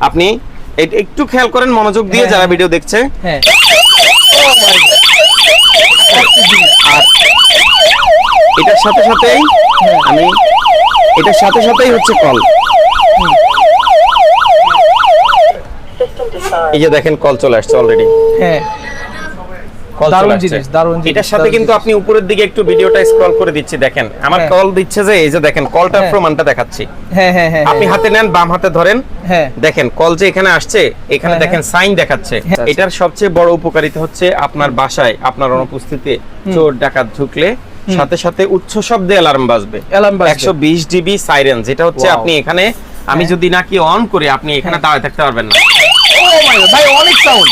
আপনি একটু খেয়াল করেন মনোযোগ দিয়ে হ্যাঁ, যারা। ভিডিও দেখছে। হ্যাঁ। এটার সাথে সাথেই হ্যাঁ। আমি এটার সাথে সাথেই হচ্ছে কল এই যে দেখেন কল চলে আসছে অলরেডি হ্যাঁ। দারুণ জিনিস, দারুণ এটার সাথে কিন্তু আপনি উপরের দিকে একটু ভিডিওটা স্ক্রল করে দিচ্ছি দেখেন। আমার হ্যাঁ। কল দিচ্ছে যে এই যে দেখেন কলটার হ্যাঁ। প্রমাণটা দেখাচ্ছি। হ্যাঁ হ্যাঁ হ্যাঁ আপনি হাতে নেন বাম হাতে ধরেন। হ্যাঁ। দেখেন কল যে এখানে আসছে এখানে হ্যাঁ, দেখেন সাইন দেখাচ্ছে। হ্যাঁ। এটার সবচেয়ে বড় উপকারিতা হচ্ছে আপনার বাসায় আপনার অনুপস্থিতিতে চোর ডাকাত ঢুকলে সাথে সাথে উচ্চ শব্দে অ্যালার্ম বাজবে। অ্যালার্ম বাজবে। একশো বিশ ডিবি সাইরেন যেটা হচ্ছে আপনি এখানে আমি হ্যাঁ। যদি নাকি অন করি আপনি এখানে দাঁড়িয়ে থাকতে পারবেন না। Oh ভাই অনেক সাউন্ড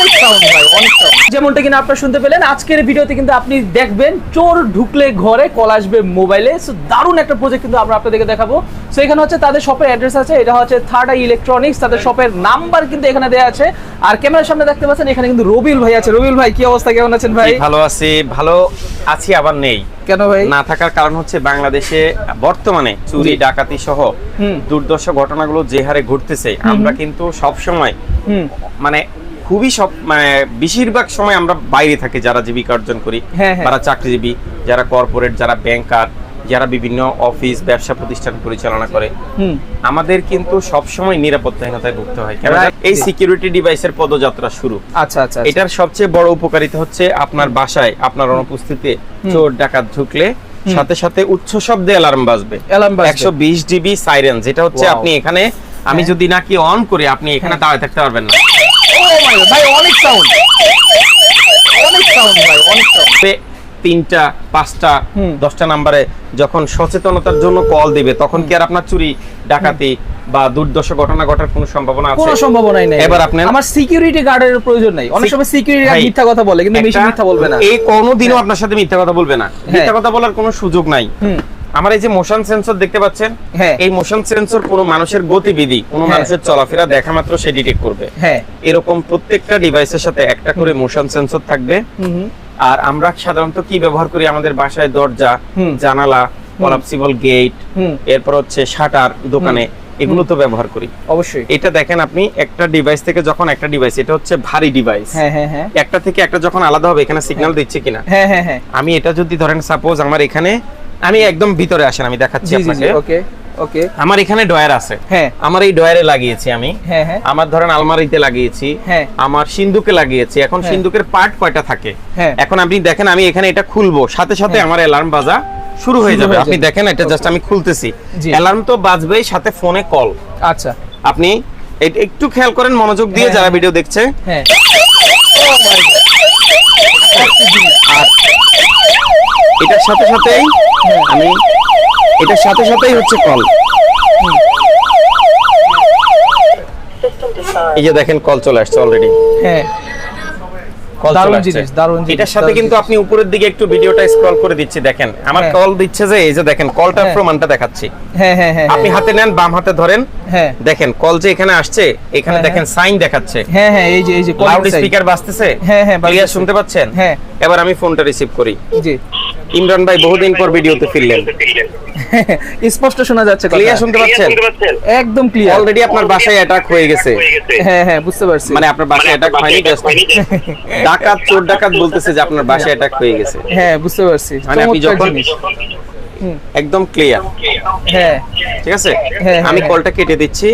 অনেক সাউন্ড ভাই অনেক সাউন্ড যেমনটা কিনা আপনারা শুনতে পেলেন আজকের ভিডিওতে কিন্তু আপনি দেখবেন চোর ঢুকলে ঘরে কল আসবে মোবাইলে। সো দারুণ একটা প্রজেক্ট কিন্তু আমরা আপনাদেরকে দেখাবো। সো এখানে হচ্ছে তাদের শপের অ্যাড্রেস আছে এটা হচ্ছে থার্ড আই ইলেকট্রনিক্স তাদের শপের নাম্বার কিন্তু এখানে দেওয়া আছে। আর ক্যামেরার সামনে দেখতে পাচ্ছেন এখানে কিন্তু রবিউল ভাই আছে। রবিউল ভাই কি অবস্থা? কেমন আছেন ভাই? ভালো আছি। ভালো আছি আবার নেই। কেন ভাই? না থাকার কারণ হচ্ছে বাংলাদেশে বর্তমানে চুরি ডাকাতি সহ হুম। দুর্দর্শ ঘটনাগুলো যে হারে ঘটতেছে আমরা কিন্তু সব সময় মানে খুবই সব মানে বেশিরভাগ সময় আমরা বাইরে থাকি যারা জীবিকা অর্জন করি। হ্যাঁ, হ্যাঁ। যারা চাকরিজীবী যারা কর্পোরেট যারা ব্যাংকার যারা বিভিন্ন অফিস ব্যবসা প্রতিষ্ঠান পরিচালনা করে। আমাদের কিন্তু সব সময় নিরাপত্তাহীনতায় ভুগতে হয়। কেন এই সিকিউরিটি ডিভাইসের পদযাত্রা শুরু। আচ্ছা আচ্ছা আচ্ছা। এটার সবচেয়ে বড় উপকারিতা হচ্ছে আপনার বাসায় আপনার অনুপস্থিতিতে চোর ডাকাত ঢুকলে সাথে সাথে উচ্চ শব্দে অ্যালার্ম বাজবে। অ্যালার্ম। একশো বিশ ডিবি সাইরেন যেটা হচ্ছে আপনি এখানে আমি হ্যাঁ। যদি নাকি অন করি আপনি এখানে দাঁড়িয়ে থাকতে পারবেন না। ভাই অনেক সাউন্ড অনেক সাউন্ড ভাই অনেক সাউন্ড তিনটা পাঁচটা দশটা নাম্বারে যখন সচেতনতার জন্য কল দিবে তখন কি আর আপনার চুরি ডাকাতি বা দুর্দশ ঘটনা ঘটার কোনো সম্ভাবনা আছে? কোনো সম্ভাবনাই নেই। এবার আপনি আমার সিকিউরিটি গার্ডের প্রয়োজন নাই। অনেক সময় সিকিউরিটি গার্ড মিথ্যা কথা বলে কিন্তু মেশিন একটা- মিথ্যা বলবে না। এই কোনোদিনও আপনার সাথে মিথ্যা কথা বলবে না। মিথ্যা কথা বলার কোনো সুযোগ নাই। হুম। আমার এই যে মোশন সেন্সর দেখতে পাচ্ছেন হ্যাঁ। এই মোশন সেন্সর কোনো মানুষের গতিবিধি কোনো হ্যাঁ। মানুষের চলাফেরা দেখা মাত্র সে ডিটেক্ট করবে। হ্যাঁ। এরকম প্রত্যেকটা ডিভাইসের সাথে একটা করে মোশন সেন্সর থাকবে। আর আমরা সাধারণত কি ব্যবহার করি? আমাদের বাসায় দরজা। জানালা কলাপসিবল গেট। এরপর হচ্ছে শাটার দোকানে এগুলো তো ব্যবহার করি। অবশ্যই। এটা দেখেন আপনি একটা ডিভাইস থেকে যখন একটা ডিভাইস এটা হচ্ছে ভারী ডিভাইস হ্যাঁ হ্যাঁ হ্যাঁ। একটা থেকে একটা যখন আলাদা হবে এখানে সিগন্যাল দিচ্ছে কিনা? হ্যাঁ হ্যাঁ হ্যাঁ। আমি এটা যদি ধরেন সাপোজ আমার এখানে আমি একদম ভিতরে আসেন আমি দেখাচ্ছি আপনাকে। ওকে ওকে। আমার এখানে ডয়ার আছে। হ্যাঁ। আমার এই ডয়ারে লাগিয়েছি আমি। হ্যাঁ হ্যাঁ। আমার ধরেন আলমারিতে লাগিয়েছি। হ্যাঁ। আমার সিন্ধুকে লাগিয়েছি। এখন হ্যাঁ। সিন্ধুকের পার্ট কয়টা থাকে? হ্যাঁ। এখন আপনি দেখেন আমি এখানে এটা খুলবো। সাথে সাথে হ্যাঁ। আমার অ্যালার্ম বাজা শুরু হয়ে যাবে। আপনি দেখেন এটা জাস্ট আমি খুলতেছি। অ্যালার্ম তো বাজবেই সাথে ফোনে কল আচ্ছা। আপনি একটু খেয়াল করেন মনোযোগ দিয়ে হ্যাঁ, যারা। ভিডিও দেখছে। হ্যাঁ। এটার সাথে সাথেই। আমি এটার সাথে সাথেই হচ্ছে কল এই যে দেখেন কল চলে আসছে অলরেডি হ্যাঁ। দারুণ। জিনিস, দারুণ এটার সাথে কিন্তু আপনি উপরের দিকে একটু ভিডিওটা স্ক্রল করে দিচ্ছি দেখেন। আমার হ্যাঁ। কল দিচ্ছে যে এই যে দেখেন কলটার হ্যাঁ। প্রমাণটা দেখাচ্ছি। হ্যাঁ হ্যাঁ হ্যাঁ আপনি হাতে নেন বাম হাতে ধরেন। হ্যাঁ। দেখেন কল যে এখানে আসছে এখানে হ্যাঁ, দেখেন সাইন দেখাচ্ছে। হ্যাঁ হ্যাঁ এই যে এই যে লাউড স্পিকার বাজতেছে? হ্যাঁ, হ্যাঁ, ক্লিয়ার শুনতে পাচ্ছেন? হ্যাঁ। এবার আমি ফোনটা রিসিভ করি। জি। ইমরান ভাই বহুদিন পর ভিডিওতে ফিরলেন। স্পষ্ট শোনা যাচ্ছে ক্লিয়ার শুনতে পাচ্ছেন? একদম ক্লিয়ার অলরেডি আপনার বাসায় অ্যাটাক হয়ে গেছে। হ্যাঁ হ্যাঁ বুঝতে পারছি। মানে আপনার বাসায় অ্যাটাক হয়নি just ডাকাত চোর ডাকাত বলতেছে যে আপনার বাসায় অ্যাটাক হয়ে গেছে। হ্যাঁ বুঝতে পারছি। মানে আপনি যখন একদম ক্লিয়ার হ্যাঁ। ঠিক আছে? হ্যাঁ, আমি হ্যাঁ, কলটা কেটে দিচ্ছি।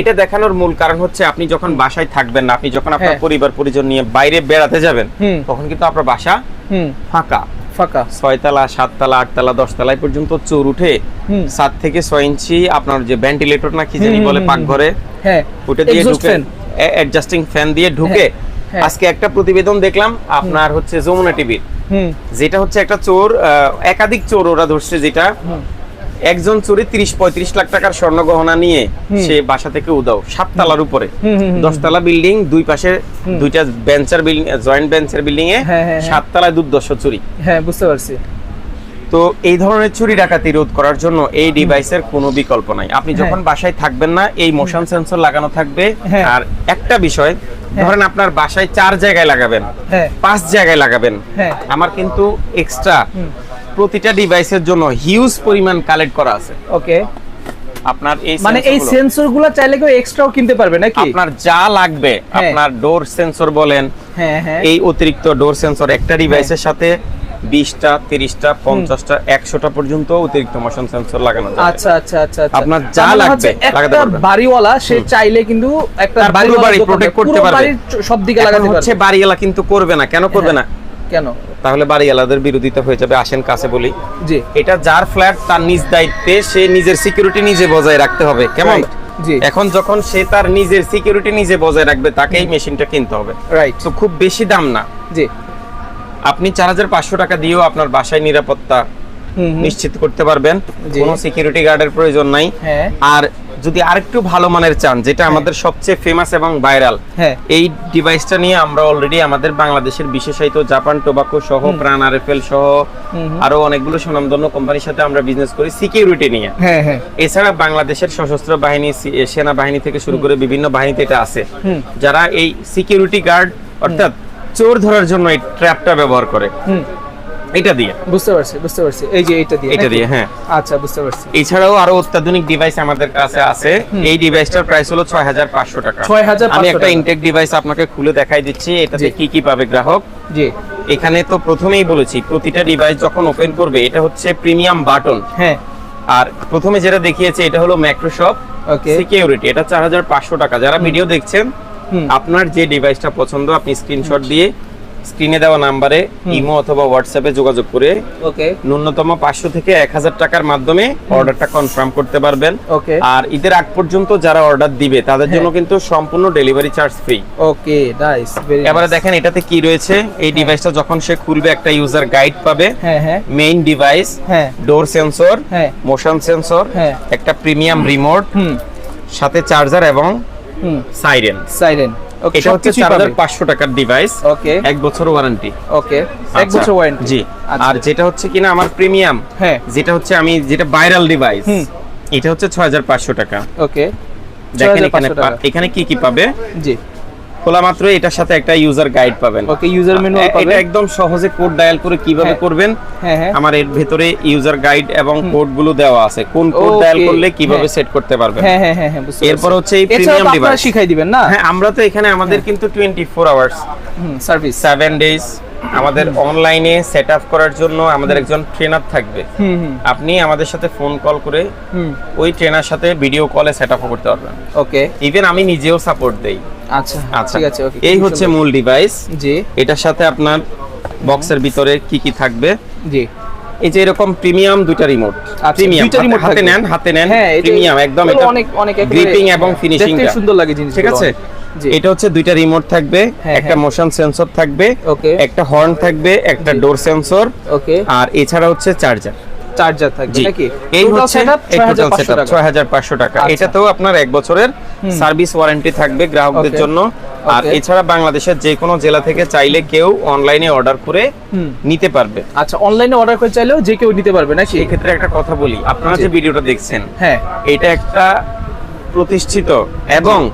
এটা দেখানোর মূল কারণ হচ্ছে আপনি যখন বাসায় থাকবেন না আপনি যখন আপনার হ্যাঁ। পরিবার পরিজন নিয়ে বাইরে বেড়াতে যাবেন তখন কিন্তু আপনার বাসা ফাঁকা। ফাঁকা? ছয়তলা সাততলা আটতলা দশতলায় পর্যন্ত চোর উঠে সাত থেকে ছয় ইঞ্চি আপনার যে ভেন্টিলেটর না কি জানি বলে পাকঘরে হ্যাঁ ওটা দিয়ে ঢুকে অ্যাডজাস্টিং ফ্যান দিয়ে ঢুকে। আজকে একটা প্রতিবেদন দেখলাম আপনার হচ্ছে যমুনা টিভির। যেটা হচ্ছে একটা চোর একাধিক চোর ওরা ধরছে যেটা একজন চোরে তিরিশ পঁয়ত্রিশ লাখ টাকার স্বর্ণ গহনা নিয়ে সে বাসা থেকে উদাও সাততলার উপরে। দশতলা বিল্ডিং দুই পাশে দুইটা বেঞ্চার বিল্ডিং জয়েন্ট বেঞ্চের বিল্ডিং এ হ্যাঁ, হ্যাঁ, হ্যাঁ। সাততলায় দুর্দশ চুরি। হ্যাঁ বুঝতে পারছি। তো এই ধরনের চুরি ডাকাতি রোধ করার জন্য এই ডিভাইসের কোনো বিকল্প নাই। আপনি যখন বাসায় থাকবেন না এই মোশন সেন্সর লাগানো থাকবে। আর একটা বিষয় ধরেন আপনার বাসায় চার জায়গায় লাগাবেন পাঁচ জায়গায় লাগাবেন। আমার কিন্তু এক্সট্রা প্রতিটা ডিভাইসের জন্য হিউজ পরিমাণ কালেক্ট করা আছে। ওকে আপনার এই মানে এই সেন্সরগুলো- চাইলে কেউ এক্সট্রাও কিনতে পারবে নাকি? আপনার যা লাগবে হ্যাঁ। আপনার ডোর সেন্সর বলেন হ্যাঁ হ্যাঁ। এই অতিরিক্ত ডোর সেন্সর একটা ডিভাইসের সাথে বিশটা তিরিশটা পঞ্চাশটা একশোটা পর্যন্ত অতিরিক্ত মোশন সেন্সর লাগানো আচ্ছা আচ্ছা আচ্ছা আচ্ছা। আপনার যা মানে লাগবে লাগাতে পারবেন। বাড়িওয়ালা সে চাইলে কিন্তু একটা বাড়ি protect করতে পুরো পারবে। সব দিকে লাগাতে হচ্ছে বাড়িওয়ালা কিন্তু করবে না কেন করবে না? কেন? তাহলে বাড়িওয়ালাদের বিরোধিতা হয়ে যাবে আসেন কাছে বলি। জি। এটা যার ফ্ল্যাট তার নিজ দায়িত্বে সে নিজের সিকিউরিটি নিজে বজায় রাখতে হবে কেমন? এখন যখন সে তার নিজের সিকিউরিটি নিজে বজায় রাখবে তাকে এই মেশিনটা কিনতে হবে। রাইট তো খুব বেশি দাম না। জি। আপনি চার হাজার পাঁচশো টাকা দিয়েও আপনার বাসায় নিরাপত্তা। নিশ্চিত করতে পারবেন। কোনো সিকিউরিটি গার্ডের প্রয়োজন নাই। হ্যাঁ। আর যদি আরেকটু ভালো মানের চান যেটা আমাদের সবচেয়ে ফেমাস এবং ভাইরাল হ্যাঁ। এই ডিভাইসটা নিয়ে আমরা অলরেডি আমাদের বাংলাদেশের বিশেষায়িত জাপান টোবাকো সহ প্রাণ আরএফএল সহ আরও অনেকগুলো সুনামধন্য কোম্পানির সাথে আমরা বিজনেস করি সিকিউরিটি নিয়ে। হ্যাঁ হ্যাঁ। এছাড়া বাংলাদেশের সশস্ত্র বাহিনী সি- সেনাবাহিনী থেকে শুরু করে বিভিন্ন বাহিনীতে এটা আছে। যারা এই সিকিউরিটি গার্ড অর্থাৎ চোর ধরার জন্য এই ট্র্যাপটা ব্যবহার করে। এটা দিয়ে? বুঝতে পারছি বুঝতে পারছি। এই যে এটা দিয়ে এটা দিয়ে হ্যাঁ। আচ্ছা বুঝতে পারছি। এছাড়াও আরও অত্যাধুনিক ডিভাইস আমাদের কাছে আছে। এই ডিভাইসটার প্রাইস হলো ছয় হাজার পাঁচশো টাকা। 6500 আমি একটা ইনটেক ডিভাইস আপনাকে খুলে দেখাই দিচ্ছি এটাতে কি কি পাবে গ্রাহক? জি। এখানে তো প্রথমেই বলেছি প্রতিটা ডিভাইস যখন ওপেন করবে এটা হচ্ছে প্রিমিয়াম বাটন হ্যাঁ। আর প্রথমে যেটা দেখিয়েছে এটা হলো মাইক্রোসফট. সিকিউরিটি এটা চার হাজার পাঁচশো টাকা। যারা ভিডিও দেখছেন আপনার যে ডিভাইসটা পছন্দ আপনি স্ক্রিনশট দিয়ে স্ক্রিনে দেওয়া নাম্বারে ইমো অথবা হোয়াটসঅ্যাপে যোগাযোগ করে ওকে। ন্যূনতম পাঁচশো থেকে এক হাজার টাকার মাধ্যমে অর্ডারটা কনফার্ম করতে পারবেন। ওকে। আর ঈদের আগ পর্যন্ত যারা অর্ডার দিবে তাদের জন্য হ্যাঁ। কিন্তু সম্পূর্ণ delivery charge free okay nice এবারে দেখেন এটাতে কি রয়েছে? এই ডিভাইসটা যখন সে খুলবে একটা ইউজার গাইড পাবে। হ্যাঁ হ্যাঁ। মেইন ডিভাইস হ্যাঁ। ডোর সেন্সর হ্যাঁ। মোশন সেন্সর হ্যাঁ। একটা প্রিমিয়াম রিমোট হুম। সাথে চার্জার এবং হুম। সাইরেন সাইলেন্ট ওকে এটা হচ্ছে চার টাকার ডিভাইস ওকে এক বছর ওয়ারেন্টি ওকে এক বছর ওয়ারেন্টি জি। আচ্ছা। আর যেটা হচ্ছে কিনা আমার প্রিমিয়াম হ্যাঁ। যেটা হচ্ছে আমি যেটা ভাইরাল ডিভাইস এটা হচ্ছে ছয় হাজার পাঁচশো টাকা। ওকে দেখেন এখানে 6500। এখানে কি কি পাবে? জি। খোলা মাত্র এটার সাথে একটা ইউজার গাইড পাবেন। ওকে ইউজার ম্যানুয়াল পাবেন। এটা একদম সহজে কোড ডায়াল করে কীভাবে হ্যাঁ। করবেন হ্যাঁ হ্যাঁ। আমার এর ভিতরে ইউজার গাইড এবং কোডগুলো দেওয়া আছে। কোন কোড ডায়াল করলে কীভাবে হ্যাঁ। সেট করতে পারবেন? হ্যাঁ হ্যাঁ হ্যাঁ বুঝছি এরপর হচ্ছে এই প্রিমিয়াম ডিভাইস আপনারা শিখাই দিবেন না? হ্যাঁ আমরা তো এখানে আমাদের কিন্তু twenty four hours service 7 days আমাদের অনলাইনে সেট আপ করার জন্য আমাদের একজন ট্রেনার থাকবে। আপনি আমাদের সাথে ফোন কল করে ওই ট্রেনার সাথে ভিডিও কলে সেট আপ করতে পারবেন। ওকে ইভেন আমি নিজেও সাপোর্ট দেই। আচ্ছা আচ্ছা। ঠিক আছে ওকে এই হচ্ছে মূল ডিভাইস জি। এটার সাথে আপনার বক্সের ভিতরে কি কি থাকবে? জি। এই যে এরকম প্রিমিয়াম দুইটা রিমোট আচ্ছা, প্রিমিয়াম দুইটা remote হাতে নেন হাতে নেন। হ্যাঁ প্রিমিয়াম একদম এটা অনেক অনেক গ্রিপিং এবং ফিনিশিং দেখতে সুন্দর লাগে জিনিস ঠিক আছে? এটা হচ্ছে দুইটা রিমোট থাকবে হ্যাঁ, একটা হ্যাঁ। মোশন সেন্সর থাকবে একটা হর্ন থাকবে একটা ডোর সেন্সর ওকে আর এছাড়া হচ্ছে চার্জার চার্জার থাকবে জি। নাকি? এই হচ্ছে টোটাল সেটআপ টাকা। 6500 টাকা। আচ্ছা। এটাতেও আপনার এক বছরের সার্ভিস ওয়ারেন্টি থাকবে গ্রাহকদের জন্য। আর এছাড়া বাংলাদেশের যে কোনো জেলা থেকে চাইলে কেউ অনলাইনে অর্ডার করে। নিতে পারবে। আচ্ছা অনলাইনে অর্ডার করে চাইলেও যে কেউ নিতে পারবে ক্ষেত্রে একটা কথা বলি আপনারা যে ভিডিওটা দেখছেন হ্যাঁ। এটা একটা প্রতিষ্ঠিত এবং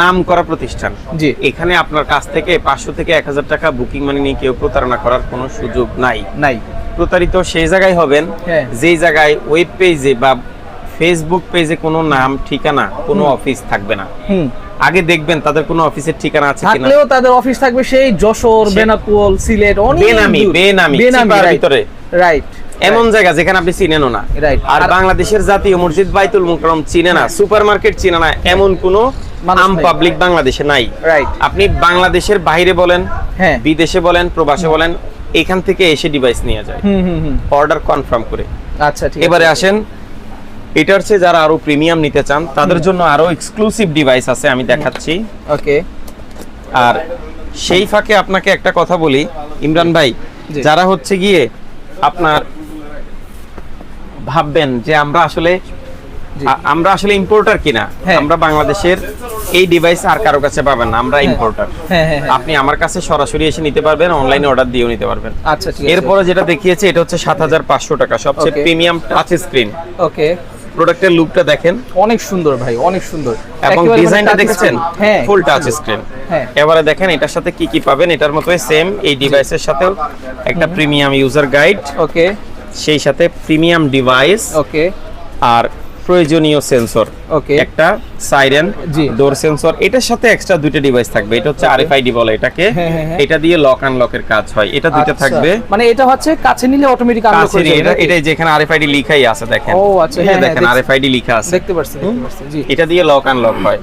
নাম করা প্রতিষ্ঠান। জি। এখানে আপনার কাছ থেকে পাঁচশো থেকে এক হাজার টাকা বুকিং মানি নিয়ে কেউ প্রতারণা করার কোনো সুযোগ নাই। নাই। প্রতারিত সেই জায়গায় হবেন হ্যাঁ। যেই জায়গায় ওয়েব পেজে বা ফেসবুক পেজে কোনো নাম ঠিকানা কোনো অফিস থাকবে না। আগে দেখবেন তাদের কোনো অফিসের ঠিকানা আছে কিনা। থাকলেও তাদের অফিস থাকবে সেই যশোর বেনাপোল সিলেট অনেক বেনামি বেনামি ভিতরে। রাইট এমন জায়গা যেখানে আপনি চিনেনও না. আর বাংলাদেশের জাতীয় মসজিদ বাইতুল মুকরম চিনে না সুপার মার্কেট চিনে না এমন কোনো আম পাবলিক বাংলাদেশে নাই। রাইট আপনি বাংলাদেশের বাইরে বলেন হ্যাঁ। বিদেশে বলেন প্রবাসে বলেন এখান থেকে এসে ডিভাইস নিয়ে যায়। অর্ডার কনফার্ম করে। আচ্ছা ঠিক এবারে আসেন এটার চেয়ে যারা আরও প্রিমিয়াম নিতে চান তাদের জন্য আরও এক্সক্লুসিভ ডিভাইস আছে আমি দেখাচ্ছি। ওকে। আর সেই ফাঁকে আপনাকে একটা কথা বলি ইমরান ভাই যারা হচ্ছে গিয়ে আপনার ভাববেন যে আমরা আসলে আমরা আসলে ইম্পোর্টার কিনা হ্যাঁ। আমরা বাংলাদেশের এই ডিভাইস আর কারও কাছে পাবেন না আমরা ইম্পোর্টার হ্যাঁ হ্যাঁ হ্যাঁ। আপনি আমার কাছে সরাসরি এসে নিতে পারবেন অনলাইনে অর্ডার দিয়েও নিতে পারবেন। আচ্ছা ঠিক আছে। এরপরে যেটা দেখিয়েছে এটা হচ্ছে সাত হাজার পাঁচশো টাকা সবচেয়ে প্রিমিয়াম টাচ স্ক্রিন ওকে প্রোডাক্টের লুকটা দেখেন। অনেক সুন্দর ভাই অনেক সুন্দর। এবং মানে ডিজাইনটা দেখছেন? হ্যাঁ। ফুল টাচ স্ক্রিন হ্যাঁ। এবারে দেখেন এটার সাথে কি কি পাবেন? এটার মতোই সেম এই ডিভাইসের সাথেও একটা প্রিমিয়াম ইউজার গাইড ওকে সেই সাথে প্রিমিয়াম ডিভাইস ওকে আর প্রয়োজনীয় সেন্সর ওকে একটা সাইরেন। ডোর সেন্সর এটার সাথে এক্সট্রা দুইটা ডিভাইস থাকবে। এটা হচ্ছে আরএফআইডি বলে এটাকে। হ্যাঁ, হ্যাঁ, হ্যাঁ। এটা দিয়ে লক আনলকের কাজ হয়। এটা দুইটা থাকবে। মানে এটা হচ্ছে কাছে নিলে অটোমেটিক আনলক যাবে এটা যেখানে আরএফআইডি লিখাই আছে দেখেন। ও, আচ্ছা, হ্যাঁ, দেখেন আরএফআইডি লিখা আছে। দেখতে পাচ্ছি দেখতে পাচ্ছি জি। এটা দিয়ে লক আনলক হয়।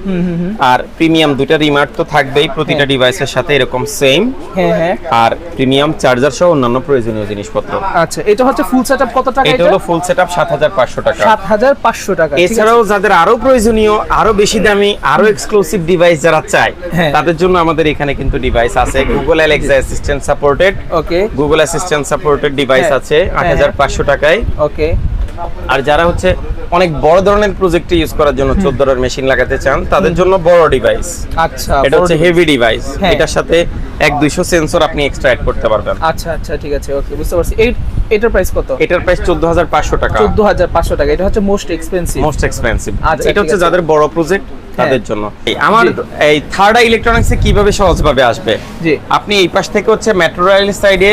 আর প্রিমিয়াম দুইটা রিমার্ট তো থাকবেই প্রতিটা। ডিভাইসের সাথে এরকম সেম হ্যাঁ হ্যাঁ। আর প্রিমিয়াম চার্জার সহ অন্যান্য প্রয়োজনীয় জিনিসপত্র। আচ্ছা এটা হচ্ছে ফুল সেটআপ কত টাকা এটা হলো ফুল সেটআপ সাত হাজার পাঁচশো টাকা। সাত হাজার পাঁচশো টাকা এছাড়াও যাদের আরও প্রয়োজনীয় আরও বেশি দামি আরও এক্সক্লুসিভ ডিভাইস যারা চায় হ্যাঁ। তাদের জন্য আমাদের এখানে কিন্তু ডিভাইস আছে। Google Alexa assistant supported okay Google assistant supported device হ্যাঁ। আছে আট হাজার পাঁচশো টাকায়। ওকে আর যারা হচ্ছে অনেক বড় ধরনের প্রজেক্টে ইউজ করার জন্য চোদ্দটার মেশিন লাগাতে চান তাদের জন্য বড় ডিভাইস আচ্ছা এটা হচ্ছে হেভি ডিভাইস হ্যাঁ। এটার সাথে এক দুইশো সেন্সর আপনি এক্সট্রা অ্যাড করতে পারবেন। আচ্ছা আচ্ছা ঠিক আছে ওকে বুঝতে পারছি। এই এটার প্রাইস কত? এটার প্রাইস চোদ্দ হাজার পাঁচশো টাকা। চোদ্দ হাজার পাঁচশো টাকা। এটা হচ্ছে মোস্ট এক্সপেন্সিভ মোস্ট এক্সপেন্সিভ আচ্ছা, এটা হচ্ছে যাদের বড় প্রজেক্ট তাদের জন্য। আমার এই থার্ড ইলেকট্রনিক্সে কীভাবে সহজভাবে আসবে? জি। আপনি এই পাশ থেকে হচ্ছে মেট্রো রেল সাইডে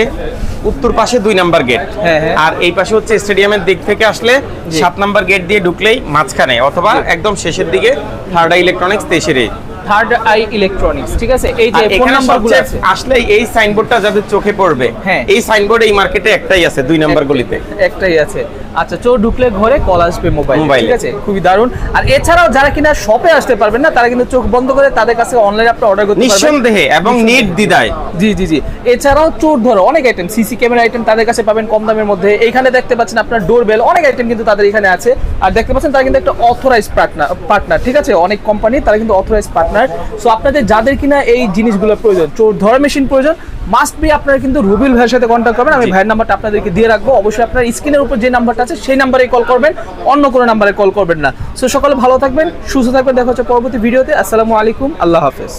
উত্তর পাশে দুই নাম্বার গেট হ্যাঁ, হ্যাঁ। আর এই পাশে হচ্ছে স্টেডিয়ামের দিক থেকে আসলে সাত নাম্বার গেট দিয়ে ঢুকলেই মাঝখানে অথবা একদম শেষের দিকে থার্ড ইলেকট্রনিক্স তেসেরে থার্ড আই ইলেকট্রনিক্স ঠিক আছে? এই যে ফোন নাম্বারগুলো আছে। আসলে এই সাইনবোর্ডটা যাদের চোখে পড়বে হ্যাঁ। এই সাইনবোর্ড এই মার্কেটে একটাই আছে দুই নাম্বার গলিতে। একটাই আছে। আচ্ছা চোর ঢুকলে ঘরে কল আসবে মোবাইল ঠিক আছে? খুবই দারুণ। আর এছাড়াও যারা কিনা শপে আসতে পারবেন না তারা কিন্তু চোখ বন্ধ করে তাদের কাছে অনলাইনে আপনি অর্ডার করতে পারবেন। নিঃসন্দেহে এবং নিট দিদায়। জি জি জি। এছাড়াও চোর ধরো অনেক আইটেম সিসি ক্যামেরা আইটেম তাদের কাছে পাবেন কম দামের মধ্যে। এইখানে দেখতে পাচ্ছেন আপনার ডোর বেল অনেক আইটেম কিন্তু তাদের এখানে আছে। আর দেখতে পাচ্ছেন তারা কিন্তু একটা অথরাইজ পার্টনার পার্টনার ঠিক আছে? অনেক কোম্পানি তারা কিন্তু অথরাইজ পার্টনার সো আপনাদের যাদের কিনা এই জিনিসগুলো প্রয়োজন চোর ধরা মেশিন প্রয়োজন মাস্ট বি আপনারা কিন্তু রুবিল ভাইয়ের সাথে কন্ট্যাক্ট করবেন। আমি। ভাইয়ের নাম্বারটা আপনাদেরকে দিয়ে রাখব। অবশ্যই আপনার স্ক্রিনের উপর যে নাম্বারটা আছে সেই নাম্বারে কল করবেন। অন্য কোনো নাম্বারে কল করবেন না। সো সকলে ভালো থাকবেন সুস্থ থাকবেন। দেখা হচ্ছে পরবর্তী ভিডিওতে। আসসালামু আলাইকুম। আল্লাহ হাফেজ।